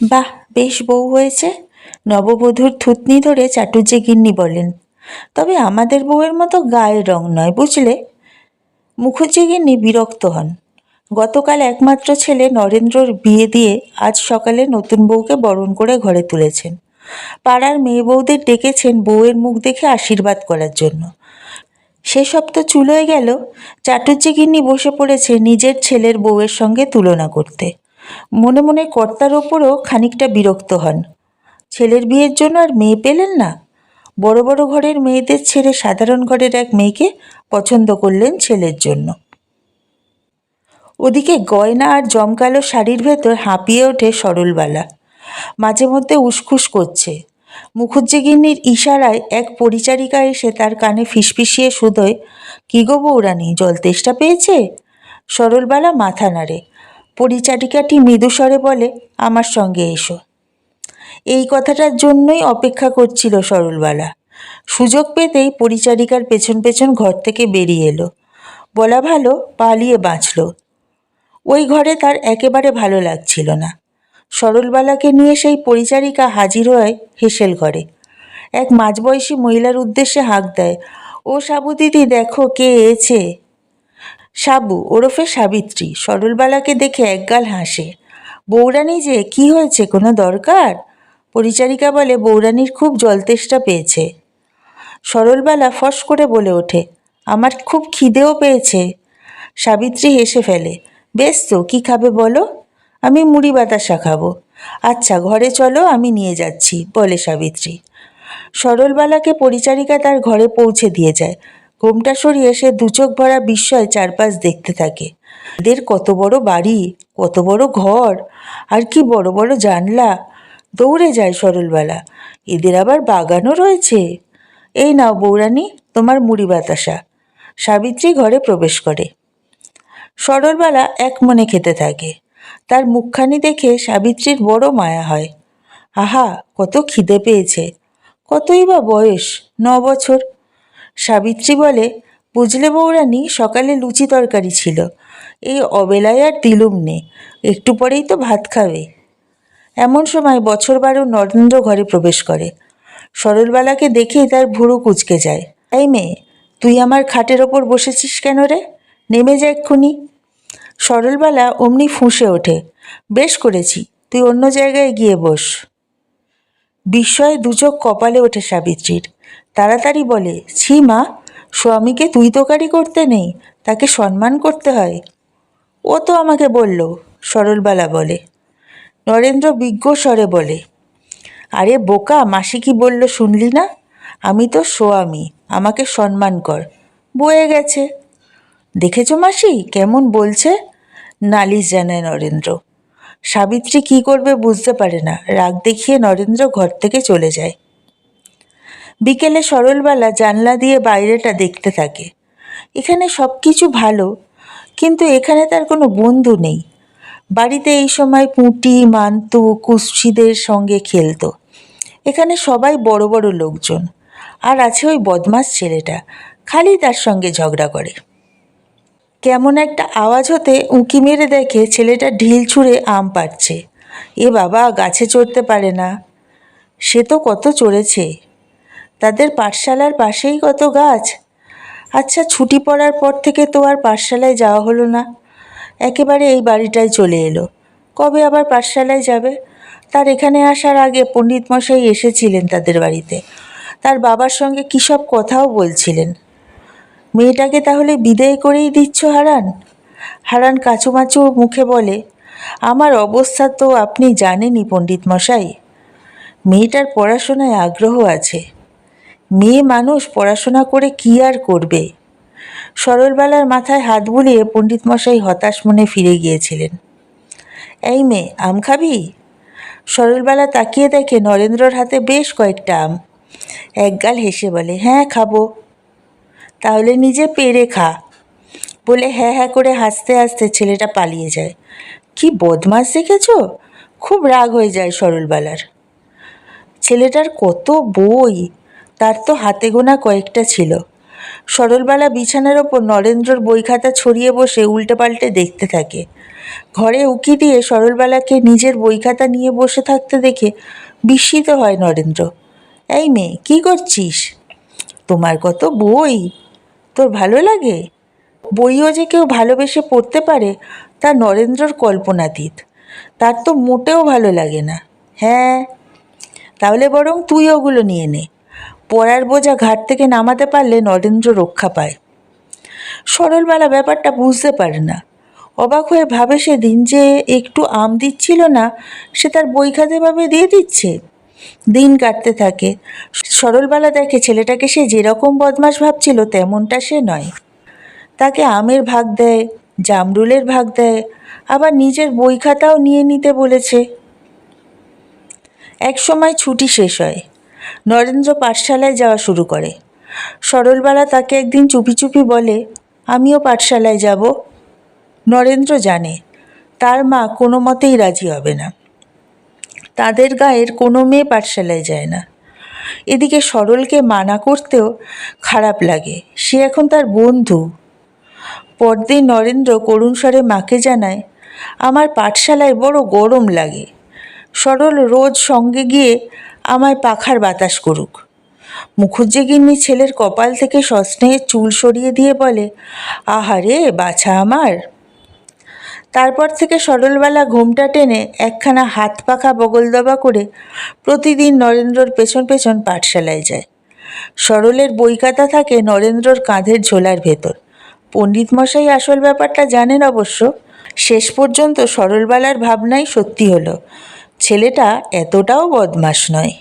বাহ, বেশ বউ হয়েছে। নববধূর থুতনি ধরে চাটুজ্জে গিন্নি বলেন তবে আমাদের বউয়ের মতো গায়ের রং নয় বুঝলে? মুখুজ্জে গিন্নি বিরক্ত হন, গতকাল একমাত্র ছেলে নরেন্দ্রর বিয়ে দিয়ে আজ সকালে নতুন বউকে বরণ করে ঘরে তুলেছেন। পাড়ার মেয়ে বউদের ডেকেছেন বউয়ের মুখ দেখে আশীর্বাদ করার জন্য। সেসব তো চুলোয় গেল। চাটুজ্জে গিন্নি বসে পড়েছে নিজের ছেলের বউয়ের সঙ্গে তুলনা করতে। মনে মনে কর্তার ওপরও খানিকটা বিরক্ত হন। ছেলের বিয়ের জন্য আর মেয়ে পেলেন না। বড় বড় ঘরের মেয়েদের ছেড়ে সাধারণ ঘরের এক মেয়েকে পছন্দ করলেন ছেলের জন্য। ওদিকে গয়না আর জমকালো শাড়ির ভেতর হাঁপিয়ে ওঠে সরলবালা। মাঝে মধ্যে উসখুস করছে। মুখুজ্জে গিন্নির ইশারায় এক পরিচারিকা এসে তার কানে ফিসফিসিয়ে শুধোয় কী গো বৌরানি জল তেষ্টা পেয়েছে? সরলবালা মাথা নাড়ে। পরিচারিকাটি মৃদুস্বরে বলে, আমার সঙ্গে এসো। এই কথাটার জন্যই অপেক্ষা করছিল সরলবালা। সুযোগ পেতেই পরিচারিকার পেছন পেছন ঘর থেকে বেরিয়ে এলো। বলা ভালো, পালিয়ে বাঁচল। ওই ঘরে তার একেবারে ভালো লাগছিল না। সরলবালাকে নিয়ে সেই পরিচারিকা হাজির হয় হেসেল ঘরে এক মাঝবয়সী মহিলার উদ্দেশ্যে হাঁক দেয়, ও সাবু দিদি দেখো কে এছে সাবু ওরফে সাবিত্রী সরলবালাকে দেখে একগাল হাসে। বৌরানী যে কি হয়েছে, কোনো দরকার? পরিচারিকা বলে বৌরানীর খুব জলতেষ্টা পেয়েছে। সরলবালা ফস করে বলে ওঠে, আমার খুব খিদেও পেয়েছে। সাবিত্রী হেসে ফেলে, বেশ তো, কী খাবে বলো? আমি মুড়ি বাতাসা খাব। আচ্ছা ঘরে চলো, আমি নিয়ে যাচ্ছি। বলে সাবিত্রী। সরলবালাকে পরিচারিকা তার ঘরে পৌঁছে দিয়ে যায়। ঘোমটা সরিয়ে সে দুচোখ ভরা বিস্ময় চারপাশ দেখতে থাকে। এদের কত বড় বাড়ি, কত বড় ঘর, আর কি বড় বড় জানলা। দৌড়ে যায় সরলবালা। এদের আবার বাগানও রয়েছে। এই নাও বৌরানী, তোমার মুড়ি বাতাসা। সাবিত্রী ঘরে প্রবেশ করে। সরলবালা এক মনে খেতে থাকে। তার মুখখানি দেখে সাবিত্রীর বড় মায়া হয়। আহা, কত খিদে পেয়েছে। কতই বা বয়স, ন বছর। সাবিত্রী বলে, বুঝলে বৌরানী সকালে লুচি তরকারি ছিল। এই অবেলায় আর দিলুম নে একটু পরেই তো ভাত খাবে। এমন সময় বছর বারো নরেন্দ্র ঘরে প্রবেশ করে। সরলবালাকে দেখেই তার ভুরু কুচকে যায়। এই মেয়ে, তুই আমার খাটের ওপর বসেছিস কেন রে? নেমে যা এক্ষুনি। সরলবালা অমনি ফুঁসে ওঠে। বেশ করেছি, তুই অন্য জায়গায় গিয়ে বস। বিস্ময়ে দুচোখ কপালে ওঠে সাবিত্রীর। তাড়াতাড়ি বলে, ছি মা, স্বামীকে তুই তোকারি করতে নেই, তাকে সম্মান করতে হয়। ও তো আমাকে বলল, সরলবালা বলে। নরেন্দ্র বিজ্ঞ স্বরে বলে, আরে বোকা, মাসি কি বলল শুনলি না? আমি তো সোয়ামী আমাকে সম্মান কর। বয়ে গেছে। দেখেছ মাসি, কেমন বলছে? নালিশ জানায় নরেন্দ্র। সাবিত্রী কি করবে বুঝতে পারে না। রাগ দেখিয়ে নরেন্দ্র ঘর থেকে চলে যায়। বিকেলে সরলবেলা জানলা দিয়ে বাইরেটা দেখতে থাকে। এখানে সব কিছু ভালো, কিন্তু এখানে তার কোনো বন্ধু নেই। বাড়িতে এই সময় পুঁটি, মান্তু কুৎসিদের সঙ্গে খেলতো। এখানে সবাই বড় বড় লোকজন। আর আছে ওই বদমাস ছেলেটা। খালি তার সঙ্গে ঝগড়া করে। কেমন একটা আওয়াজ হতে উঁকি মেরে দেখে ছেলেটা ঢিল ছুঁড়ে আম পাড়ছে। এ বাবা, গাছে চড়তে পারে না। সে তো কত চড়েছে। তাদের পাঠশালার পাশেই কত গাছ। আচ্ছা ছুটি পড়ার পর থেকে তো আর পাঠশালায় যাওয়া হলো না। একেবারে এই বাড়িটায় চলে এলো। কবে আবার পাঠশালায় যাবে? তার এখানে আসার আগে পণ্ডিত মশাই এসেছিলেন তাদের বাড়িতে। তার বাবার সঙ্গে কী সব কথাও বলছিলেন। মেয়েটাকে তাহলে বিদায় করেই দিচ্ছ হারান? হারান কাচুমাচু মুখে বলে, আমার অবস্থা তো আপনি জানেনই পণ্ডিত মশাই। মেয়েটার পড়াশোনায় আগ্রহ আছে। মেয়ে মানুষ পড়াশোনা করে কি আর করবে? সরলবেলার মাথায় হাত বুলিয়ে পণ্ডিত মশাই হতাশ মনে ফিরে গিয়েছিলেন। এই মেয়ে, আম খাবি? সরলবেলা তাকিয়ে দেখে নরেন্দ্রর হাতে বেশ কয়েকটা আম। একগাল হেসে বলে হ্যাঁ খাব। তাহলে নিজে পেরে খা। বলে হ্যাঁ হ্যাঁ করে হাসতে হাসতে ছেলেটা পালিয়ে যায়। কি বদমাস দেখেছ? খুব রাগ হয়ে যায় সরলবালার। ছেলেটার কত বই, তার তো হাতে গোনা কয়েকটা ছিল। সরলবালা বিছানার ওপর নরেন্দ্রর বই খাতা ছড়িয়ে বসে উল্টে পাল্টে দেখতে থাকে। ঘরে উকি দিয়ে সরলবালাকে নিজের বই খাতা নিয়ে বসে থাকতে দেখে বিস্মিত হয় নরেন্দ্র। এই মেয়ে, কী করছিস? তোমার কত বই? তোর ভালো লাগে? বইও যে কেউ ভালোবেসে পড়তে পারে, তা নরেন্দ্রর কল্পনাতীত। তার তো মোটেও ভালো লাগে না। হ্যাঁ তাহলে বরং তুই ওগুলো নিয়ে নে। পড়ার বোঝা ঘাট থেকে নামাতে পারলে নরেন্দ্র রক্ষা পায়। সরলবালা ব্যাপারটা বুঝতে পারে না। অবাক হয়ে ভাবে সেদিন যে একটু আম দিচ্ছিল না, সে তার বই খাতে ভাবে দিয়ে দিচ্ছে। দিন কাটতে থাকে। সরলবালা দেখে ছেলেটাকে সে যেরকম বদমাস ভাবছিল, তেমনটা সে নয়। তাকে আমের ভাগ দেয়, জামরুলের ভাগ দেয়, আবার নিজের বই খাতাও নিয়ে নিতে বলেছে। এক সময় ছুটি শেষ হয়। নরেন্দ্র পাঠশালায় যাওয়া শুরু করে। সরলবালা তাকে একদিন চুপি চুপি বলে, আমিও পাঠশালায় যাব। নরেন্দ্র জানে, তার মা কোনো মতেই রাজি হবে না। তাদের গায়ের কোনো মেয়ে পাঠশালায় যায় না। এদিকে সরলকে মানা করতেও খারাপ লাগে। সে এখন তার বন্ধু। পরদিন নরেন্দ্র করুণ স্বরে মাকে জানায়, আমার পাঠশালায় বড় গরম লাগে। সরল রোজ সঙ্গে গিয়ে আমায় পাখার বাতাস করুক। মুখুজ্জে গিন্নি ছেলের কপাল থেকে সস্নেহের চুল সরিয়ে দিয়ে বলে, আহারে, বাছা আমার। তারপর থেকে সরলবেলা ঘোমটা টেনে একখানা হাত পাখা বগলদবা করে প্রতিদিন নরেন্দ্রর পেছন পেছন পাঠশালায় যায়। সরলের বইকাতা থাকে নরেন্দ্রর কাঁধের ঝোলার ভেতর। পণ্ডিত মশাই আসল ব্যাপারটা জানেন অবশ্য। শেষ পর্যন্ত সরলবালার ভাবনাই সত্যি হলো, ছেলেটা এতটাও বদমাস নয়।